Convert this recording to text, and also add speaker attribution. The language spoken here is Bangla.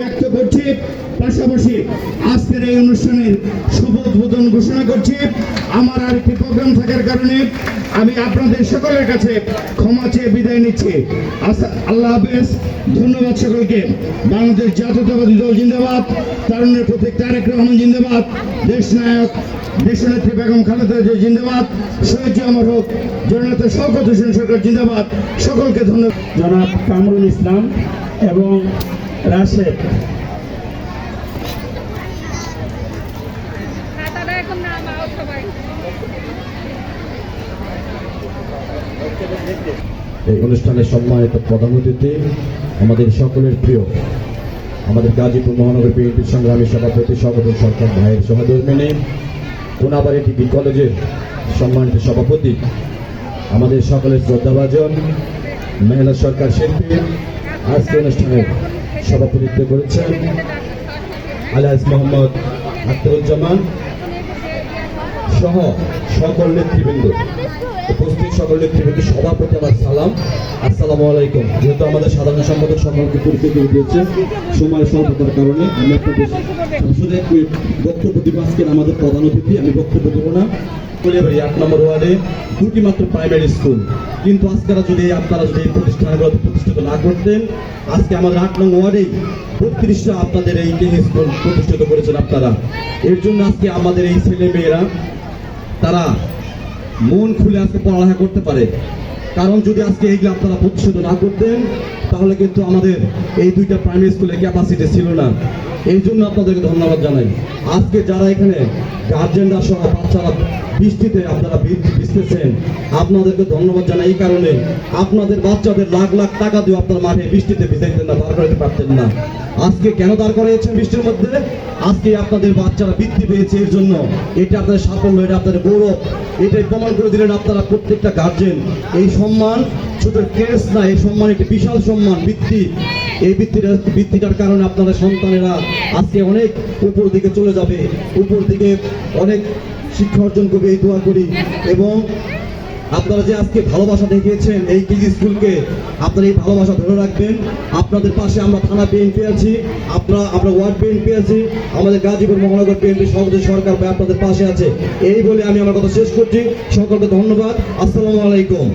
Speaker 1: ব্যক্ত করছি। পাশাপাশি আজকের এই অনুষ্ঠানের শুভ উদ্বোধন ঘোষণা করছি। আমার আর একটি প্রোগ্রাম থাকার কারণে আমি আপনাদের সকলের কাছে ক্ষমা চেয়ে বিদায় নিচ্ছি। আল্লাহ হাফেজ। ধন্যবাদ সকলকে। বাংলাদেশ জাতীয়তাবাদী দল জিন্দাবাদ। তারুণের প্রতীক তারেক রহমান জিন্দাবাদ। দেশ নায়ক দেশনেত্রী বেগম খালেদা জিন্দাবাদ। শহীদ আমার হোক। জননেতা শওকত হোসেন সরকার জিন্দাবাদ। সকলকে ধন্যবাদ।
Speaker 2: জনাব কামরুল ইসলাম এবং রাশেদ
Speaker 3: এই অনুষ্ঠানের সম্মানিত প্রধান অতিথি আমাদের সকলের প্রিয় আমাদের গাজীপুর মহানগর বিএনপির সংগ্রামী সভাপতি স্বাগত সরকার ভাইয়ের সহধর্মিনী কোনাবাড়ি ডিগ্রি কলেজের সম্মানিত সভাপতি আমাদের সকলের শ্রদ্ধাভাজন মেহনত সরকার শিল্পী আজকে অনুষ্ঠানের সভাপতিত্ব করেছেন আলহাজ মোহাম্মদ আখতারুজ্জামান সহ সকল নেতৃবৃন্দ। উপস্থিত সকল নেতৃবৃন্দ, সভাপতি আমার সালাম। আসসালামু আলাইকুম। যেহেতু আমাদের সাধারণ সম্পাদক সকলকে পরিচয় করে দিয়েছে, সময় স্বল্পতার কারণে আমি আপনাদের মিনিট বক্তব্য দিব। আজকের আমাদের প্রধান অতিথি, আমি বক্তব্য দেবো না। নম্বর ওয়ার্ডে দুটি মাত্র প্রাইমারি স্কুল কিন্তু যদি আপনারা যদি এই প্রতিষ্ঠানগুলো প্রতিষ্ঠিত না করতেন, আজকে আমাদের আট নম্বর ওয়ার্ডেই বত্রিশটা আপনাদের এই স্কুল প্রতিষ্ঠিত করেছেন আপনারা। এর জন্য আজকে আমাদের এই ছেলে মেয়েরা তারা মন খুলে আজকে পড়ালেখা করতে পারে। কারণ যদি আজকে এইগুলো আপনারা প্রতিষ্ঠিত না করতেন, তাহলে কিন্তু আমাদের এই দুইটা প্রাইমারি স্কুলের ক্যাপাসিটি ছিল না। এই জন্য আপনাদেরকে ধন্যবাদ জানাই। আজকে যারা এখানে গার্জেনরা সহ বাচ্চারা বৃষ্টিতে আপনারা ভিজতেছেন, আপনাদেরকে ধন্যবাদ জানাই। এই কারণে আপনাদের বাচ্চাদের লাখ লাখ টাকা দিয়ে আপনার মাঠে বৃষ্টিতে ভিজাইতেন না দাঁড় করাতে পারতেন না। আজকে কেন দাঁড় করিয়েছেন বৃষ্টির মধ্যে? আজকে আপনাদের বাচ্চারা বৃদ্ধি পেয়েছে, এর জন্য এটা আপনাদের সাফল্য, এটা আপনাদের গৌরব। এটাই প্রমাণ করে দিলেন আপনারা প্রত্যেকটা গার্জেন এই সম্মান শুধু কেস না, এই সম্মান একটি বিশাল সম্মান, বৃত্তি। এই বৃত্তিটা বৃত্তিটার কারণে আপনাদের সন্তানেরা আজকে অনেক উপর দিকে চলে যাবে। উপর দিকে অনেক শিক্ষা অর্জন করবে, এই দোয়া করি। এবং আপনারা যে আজকে ভালোবাসা দেখিয়েছেন এই কেজি স্কুলকে, আপনারা এই ভালোবাসা ধরে রাখবেন। আপনাদের পাশে আমরা থানা বিএনপি আছি, আপনারা, আমরা ওয়ার্ড বিএনপি আছি, আমাদের গাজীপুর মহানগর বিএনপি সভাপতি সরকার ভাই আপনাদের পাশে আছে। এই বলে আমি আমার কথা শেষ করছি। সকলকে ধন্যবাদ। আসসালামু আলাইকুম।